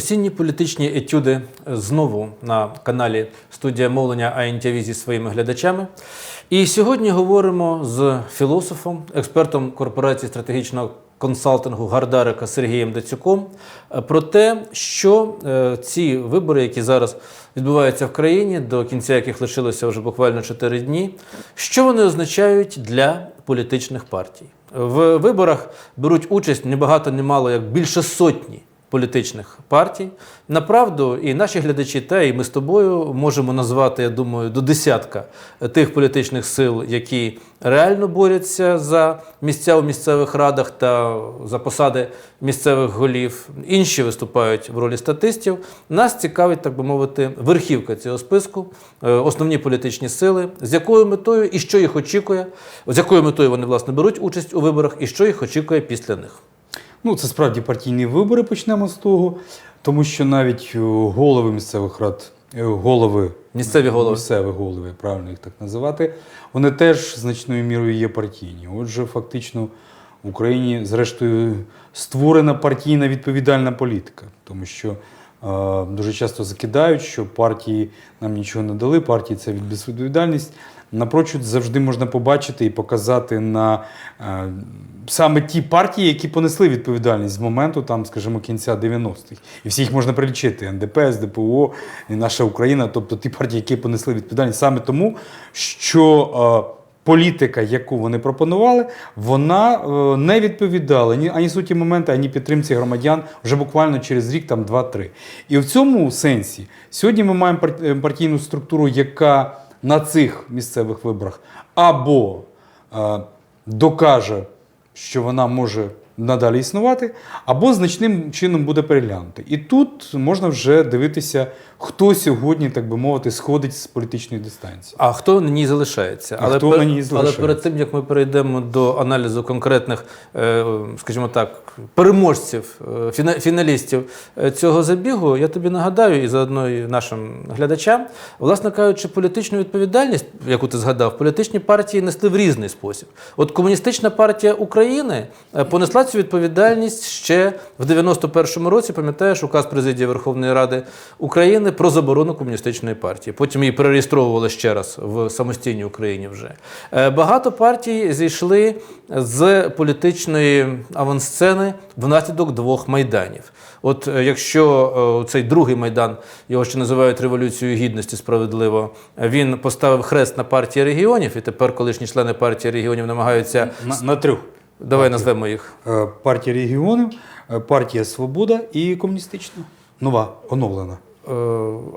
Осінні політичні етюди знову на каналі студія мовлення АНТВ зі своїми глядачами. І сьогодні говоримо з філософом, експертом корпорації стратегічного консалтингу Гардарика Сергієм Дацюком про те, що е, ці вибори, які зараз відбуваються в країні, до кінця яких лишилося вже буквально 4 дні, що вони означають для політичних партій. В виборах беруть участь не багато, не мало, як більше сотні політичних партій. Направду, і наші глядачі, та і ми з тобою можемо назвати, я думаю, до десятка тих політичних сил, які реально борються за місця у місцевих радах та за посади місцевих голів. Інші виступають в ролі статистів. Нас цікавить, так би мовити, верхівка цього списку, е, основні політичні сили, з якою метою і що їх очікує, з якою метою вони власне беруть участь у виборах, і що їх очікує після них. Ну, це справді партійні вибори, почнемо з того, тому що навіть е, голови місцевих рад, е, голови Місцеві голови. місцеві голови, правильно їх так називати, вони теж значною мірою є партійні. Отже, фактично в Україні, зрештою, створена партійна відповідальна політика, тому що дуже часто закидають, що партії нам нічого не дали, партії це безвідповідальність. Напрочуд завжди можна побачити і показати на е, саме ті партії, які понесли відповідальність з моменту, там, скажімо, кінця 90-х. І всі їх можна перелічити: НДП, СДПО, і наша Україна, тобто ті партії, які понесли відповідальність саме тому, що е, політика, яку вони пропонували, вона е, не відповідала ні ані суті моменту, ані підтримці громадян вже буквально через рік, там 2-3. І в цьому сенсі сьогодні ми маємо е, партійну структуру, яка на цих місцевих виборах або е, докаже, що вона може надалі існувати, або значним чином буде переглянути. І тут можна вже дивитися, хто сьогодні, так би мовити, сходить з політичної дистанції. А хто на ній залишається? А хто пер- на ній але перед тим як ми перейдемо до аналізу конкретних, е, скажімо так, переможців, е, фіналістів е, цього забігу, я тобі нагадаю і заодно і нашим глядачам, власне кажучи, політичну відповідальність, яку ти згадав, політичні партії несли в різний спосіб. От комуністична партія України понесла цю відповідальність ще в 91-му році. Пам'ятаєш указ президії Верховної Ради України про заборону комуністичної партії. Потім її перереєстровували ще раз в самостійній Україні. Вже Е, багато партій зійшли з політичної авансцени внаслідок двох майданів. От е, якщо е, цей другий майдан, його ще називають революцією гідності справедливо, він поставив хрест на партії регіонів, і тепер колишні члени партії регіонів намагаються. На, на трьох. Давай назвемо їх. Е, Партія регіонів, е, партія Свобода і комуністична. Нова, оновлена. Е,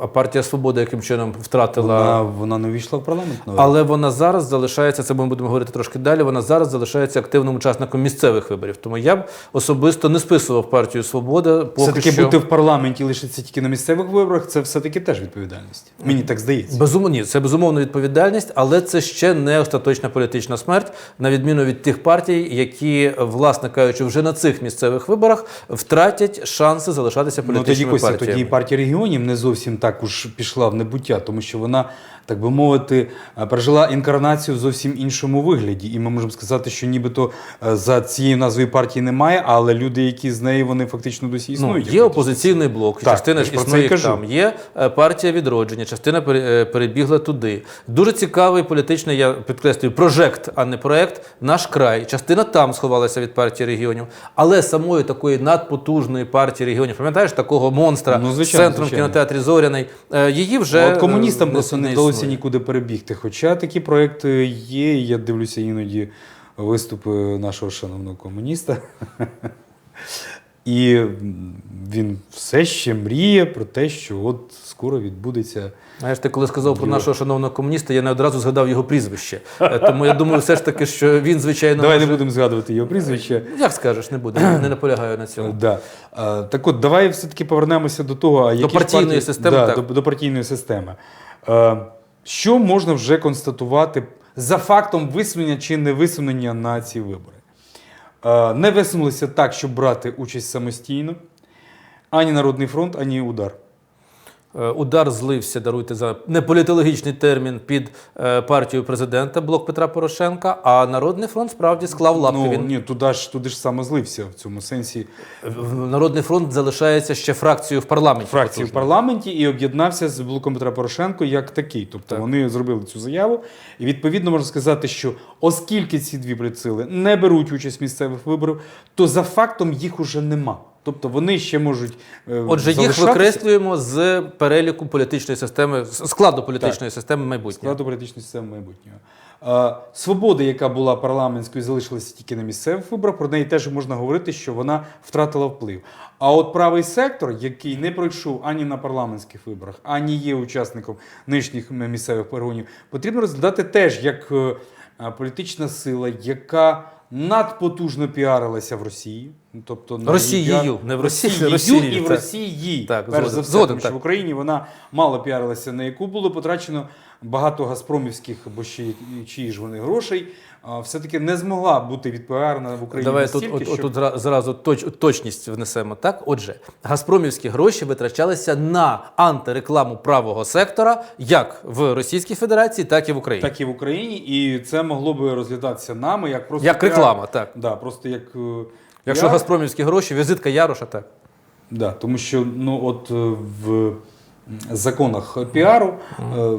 А партія Свобода яким чином втратила. Вона, вона не увійшла в парламент. новий. Але вона зараз залишається, це ми будемо говорити трошки далі. Вона зараз залишається активним учасником місцевих виборів. Тому я б особисто не списував партію Свобода. Поки Все-таки що. бути в парламенті і лишитися тільки на місцевих виборах, це все-таки теж відповідальність. Мені так здається. Безумовно, ні, це безумовно відповідальність, але це ще не остаточна політична смерть, на відміну від тих партій, які, власне кажучи, вже на цих місцевих виборах втратять шанси залишатися Ну тоді партіями. тоді партія регіонів не зовсім так уж пішла в небуття, тому що вона, так би мовити, е, пережила інкарнацію в зовсім іншому вигляді. І ми можемо сказати, що нібито е, за цією назвою партії немає, але люди, які з неї, вони фактично досі Ну, є опозиційний блок, Так, частина ж існує кажу. там. Є е, партія відродження, частина пере- перебігла туди. Дуже цікавий політичний, я підкреслюю, прожект, а не проект. Наш край. Частина там сховалася від партії регіонів. Але самої такої надпотужної партії регіонів, пам'ятаєш такого монстра Ну, з звичайно, центром в звичайно. кінотеатрі Зоряний, її вже От комуністам просто не вдалося існує. нікуди перебігти. Хоча такі проекти є, я дивлюся іноді виступи нашого шановного комуніста. І він все ще мріє про те, що от скоро відбудеться. Знаєш, ти коли сказав про нашого шановного комуніста, я не одразу згадав його прізвище. Е, Тому я думаю, все ж таки, що він, звичайно, Давай не будемо згадувати його прізвище. Як скажеш, не буде, не наполягаю на цьому. Да. Е, Так от, давай все-таки повернемося до того, а які ж партійної партії- системи, Да, так. до, до партійної системи. Що можна вже констатувати за фактом висунення чи не висунення на ці вибори? Е, Не висунулися так, щоб брати участь самостійно. Ані Народний фронт, ані удар. Е, Удар злився, даруйте за неполітологічний термін під е, партію президента блок Петра Порошенка. А Народний фронт справді склав лапки. Ну, Він ні, туди ж, туди ж саме злився в цьому сенсі. Народний фронт залишається ще фракцією в парламенті. фракції в парламенті і об'єднався з блоком Петра Порошенко як такий. Тобто Так. вони зробили цю заяву. І відповідно можна сказати, що оскільки ці дві політсили не беруть участь в місцевих виборах, то за фактом їх уже нема. Тобто вони ще можуть. е, Отже, їх викреслюємо з переліку політичної системи, складу політичної системи майбутнього. складу політичної системи майбутнього. Е, Свобода, яка була парламентською, залишилася тільки на місцевих виборах. Про неї теж можна говорити, що вона втратила вплив. А от правий сектор, який не пройшов ані на парламентських виборах, ані є учасником нинішніх місцевих перегонів, потрібно розглядати теж як е, політична сила, яка надпотужно піарилася в Росії. Ну, Тобто на Росією, її не в Росії, Росією і в. Росії. Так, перш згоден, за все, згоден, тому що так. в Україні вона мало піарилася, на яку було потрачено багато газпромівських або ще чиї ж вони грошей. Все-таки не змогла бути відпіарена в Україні Давай тут, настільки, от, от, щоб- тут зразу точ, точність внесемо. Так, отже, газпромівські гроші витрачалися на антирекламу правого сектора, як в Російській Федерації, так і в Україні. так і в Україні, і це могло би розглядатися нами як просто як піар- реклама, так. Да, просто як е, Якщо піар. газпромівські гроші, візитка Яроша, так. Да, тому що ну от е, в законах піару. е,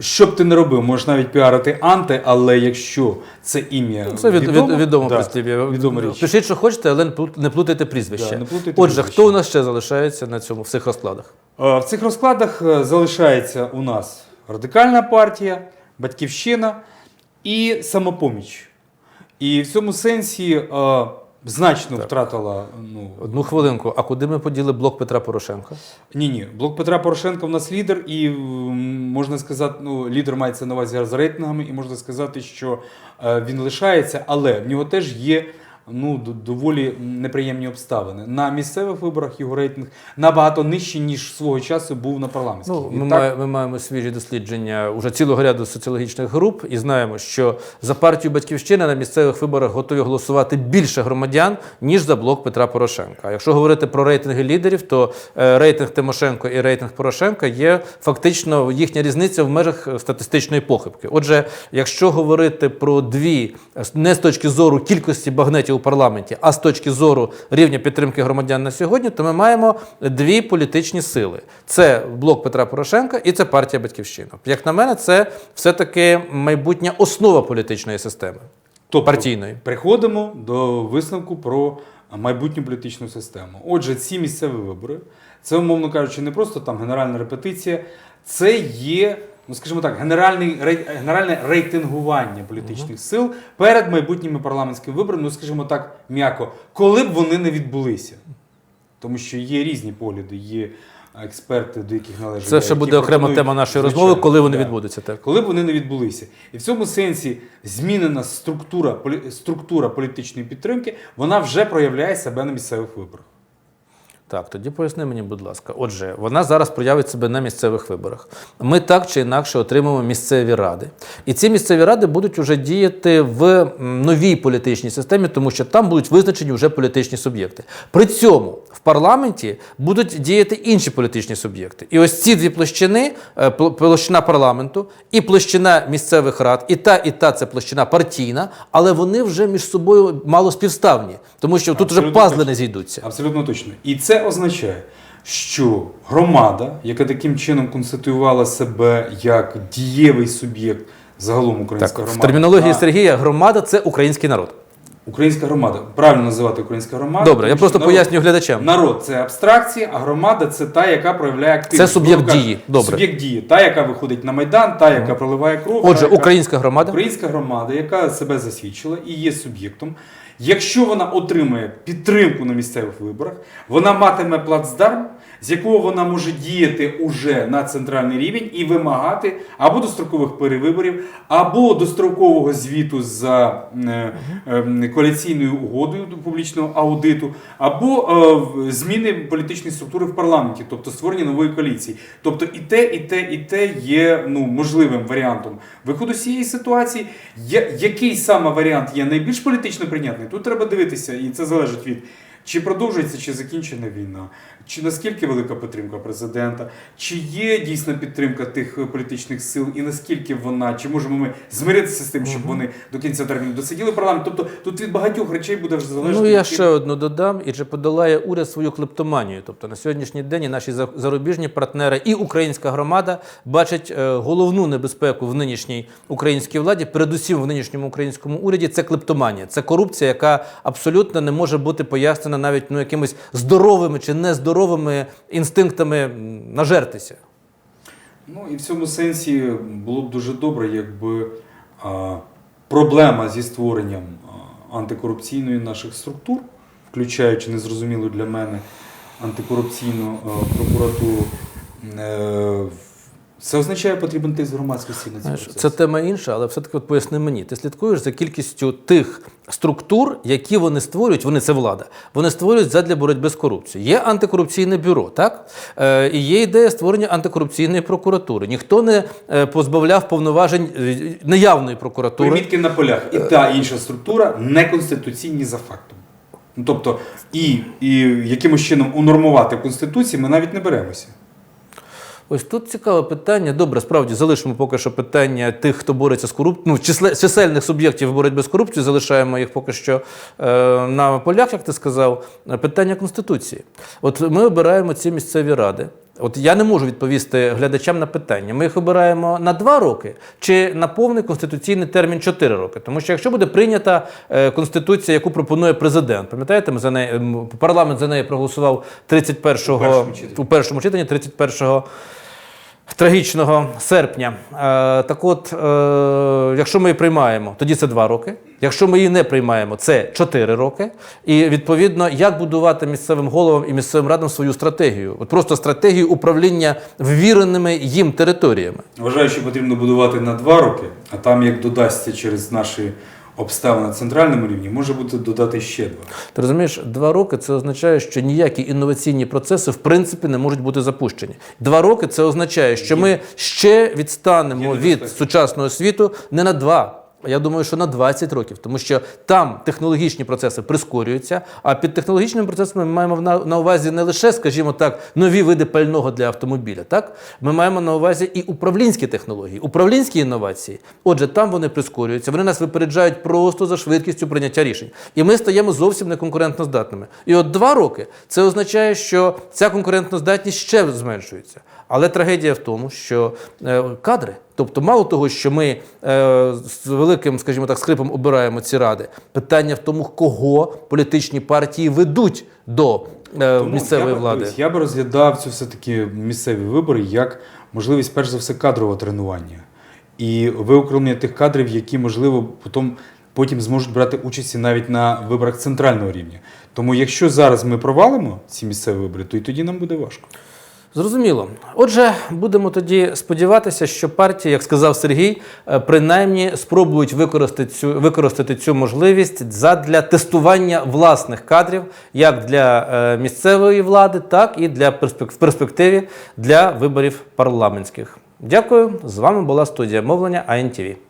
Що б ти не робив, можеш навіть піарити анти, але якщо це ім'я Ну, Це від, відомо, від, відомо да, прислів'я. відома річ. Пишіть, що хочете, але не плут- не плутайте прізвище. Да, не плутайте Отже, прізвище. хто у нас ще залишається на цьому в цих розкладах? Е, В цих розкладах е, залишається у нас радикальна партія, батьківщина і самопоміч. І в цьому сенсі е, значно втратила. Ну, Одну хвилинку. А куди ми поділи блок Петра Порошенка? ні, ні, блок Петра Порошенка в нас лідер, і можна сказати, ну, лідер мається на увазі з рейтингами, і можна сказати, що е, він лишається, але в нього теж є. Ну, доволі неприємні обставини. На місцевих виборах його рейтинг набагато нижчий, ніж свого часу був на парламентських. Ну, ми, так- ми маємо свіжі дослідження уже цілого ряду соціологічних груп і знаємо, що за партію Батьківщина на місцевих виборах готові голосувати більше громадян, ніж за блок Петра Порошенка. А якщо говорити про рейтинги лідерів, то е, рейтинг Тимошенко і рейтинг Порошенка є фактично їхня різниця в межах е, статистичної похибки. Отже, якщо говорити про дві е, не з точки зору кількості багнетів парламенті, а з точки зору рівня підтримки громадян на сьогодні, то ми маємо дві політичні сили: це блок Петра Порошенка і це партія Батьківщина. Як на мене, це все-таки майбутня основа політичної системи. Тобто, партійної. Приходимо до висновку про майбутню політичну систему. Отже, ці місцеві вибори, це, умовно кажучи, не просто там генеральна репетиція, це є, ну скажімо так, генеральний, генеральне рейтингування політичних сил перед майбутніми парламентськими виборами, ну скажімо так, м'яко, коли б вони не відбулися. Тому що є різні погляди, є експерти, до яких належить. Це ще буде окрема тема нашої розмови, коли вони да відбудуться. Так. коли б вони не відбулися. І в цьому сенсі змінена структура, структура політичної підтримки, вона вже проявляє себе на місцевих виборах. Так, тоді поясни мені, будь ласка. Отже, вона зараз проявить себе на місцевих виборах. Ми так чи інакше отримаємо місцеві ради. І ці місцеві ради будуть уже діяти в новій політичній системі, тому що там будуть визначені вже політичні суб'єкти. При цьому в парламенті будуть діяти інші політичні суб'єкти. І ось ці дві площини: е, площина парламенту і площина місцевих рад, і та, і та це площина партійна, але вони вже між собою мало співставні, тому що тут вже пазли точно. не зійдуться. Абсолютно точно. І це означає, що громада, яка таким чином конституювала себе як дієвий суб'єкт загалом українська Так, в громада. термінології на... Сергія громада це український народ. Українська громада. Правильно називати українська громада. Добре, я просто народ- пояснюю глядачам. Народ це абстракція, а громада це та, яка проявляє активність. Це суб'єкт дії. Добре. Суб'єкт дії, та, яка виходить на майдан, та, яка проливає кров. Отже, та, яка... українська громада. Українська громада, яка себе засвідчила і є суб'єктом. Якщо вона отримає підтримку на місцевих виборах, вона матиме плацдарм, з якого вона може діяти уже на центральний рівень і вимагати або дострокових перевиборів, або дострокового звіту за е, е, коаліційною угодою до публічного аудиту, або е, зміни політичної структури в парламенті, тобто створення нової коаліції. Тобто і те, і те, і те є ну, можливим варіантом виходу з цієї ситуації. Який саме варіант є найбільш політично прийнятний? Тут треба дивитися, і це залежить від Чи продовжується, чи закінчена війна? Чи наскільки велика підтримка президента? Чи є дійсна підтримка тих політичних сил, і наскільки вона? Чи можемо ми змиритися з тим, щоб вони до кінця терміну досиділи парламент? Тобто тут від багатьох речей буде вже залежати. Ну я ще одну додам, і чи подолає уряд свою клептоманію. Тобто на сьогоднішній день і наші за- зарубіжні партнери і українська громада бачать е, головну небезпеку в нинішній українській владі, передусім в нинішньому українському уряді. Це клептоманія, це корупція, яка абсолютно не може бути пояснена навіть ну якимись здоровими чи нездоровими інстинктами нажертися. Ну і в цьому сенсі було б дуже добре, якби а, проблема зі створенням а, антикорупційної наших структур, включаючи незрозумілу для мене антикорупційну а, прокуратуру, е, це означає потрібен тиск громадськості на процеси. це тема інша, але все-таки от поясни мені. Ти слідкуєш за кількістю тих структур, які вони створюють, вони це влада. Вони створюють задля боротьби з корупцією. Є антикорупційне бюро, так? Е, і є ідея створення антикорупційної прокуратури. Ніхто не е, позбавляв повноважень е, неявної прокуратури. Примітки на полях. І та і інша структура неконституційні за фактом. Ну, тобто, і, і якимось чином унормувати в Конституції ми навіть не беремося. Ось тут цікаве питання. Добре, справді залишимо поки що питання тих, хто бореться з корупцією. Ну, числе- чисельних суб'єктів боротьби з корупцією, залишаємо їх поки що е, на полях, як ти сказав. Питання Конституції. От ми обираємо ці місцеві ради. От я не можу відповісти глядачам на питання. Ми їх обираємо на два роки чи на повний конституційний термін 4 роки. Тому що якщо буде прийнята е, конституція, яку пропонує президент, пам'ятаєте, ми за неї парламент за неї проголосував 31-го У першому читанні. у першому читанні 31 трагічного серпня. Е, так от, е, якщо ми її приймаємо, тоді це два роки. Якщо ми її не приймаємо, це 4 роки. І відповідно, як будувати місцевим головам і місцевим радам свою стратегію? От просто стратегію управління ввіреними їм територіями. Вважаю, що потрібно будувати на два роки, а там, як додасться через наші обставини на центральному рівні, може бути додати ще два. Ти розумієш, два роки це означає, що ніякі інноваційні процеси в принципі не можуть бути запущені. Два роки це означає, що ми ще відстанемо від сучасного світу не на два. Я думаю, що на 20 років, тому що там технологічні процеси прискорюються. А під технологічними процесами ми маємо на увазі не лише, скажімо так, нові види пального для автомобіля. Так ми маємо на увазі і управлінські технології, управлінські інновації. Отже, там вони прискорюються. Вони нас випереджають просто за швидкістю прийняття рішень. І ми стаємо зовсім неконкурентно здатними. І от два роки це означає, що ця конкурентноздатність ще зменшується. Але трагедія в тому, що е, кадри, тобто, мало того, що ми е, з великим, скажімо так, скрипом обираємо ці ради, питання в тому, кого політичні партії ведуть до е, Тому місцевої я влади. дивись, Я би розглядав ці все-таки місцеві вибори як можливість, перш за все, кадрового тренування і виокремлення тих кадрів, які, можливо, потім, потім зможуть брати участь навіть на виборах центрального рівня. Тому якщо зараз ми провалимо ці місцеві вибори, то і тоді нам буде важко. Зрозуміло. Отже, будемо тоді сподіватися, що партії, як сказав Сергій, е, принаймні спробують використати цю, використати цю можливість задля тестування власних кадрів, як для е, місцевої влади, так і для в перспективі для виборів парламентських. Дякую. З вами була студія мовлення АНТВ.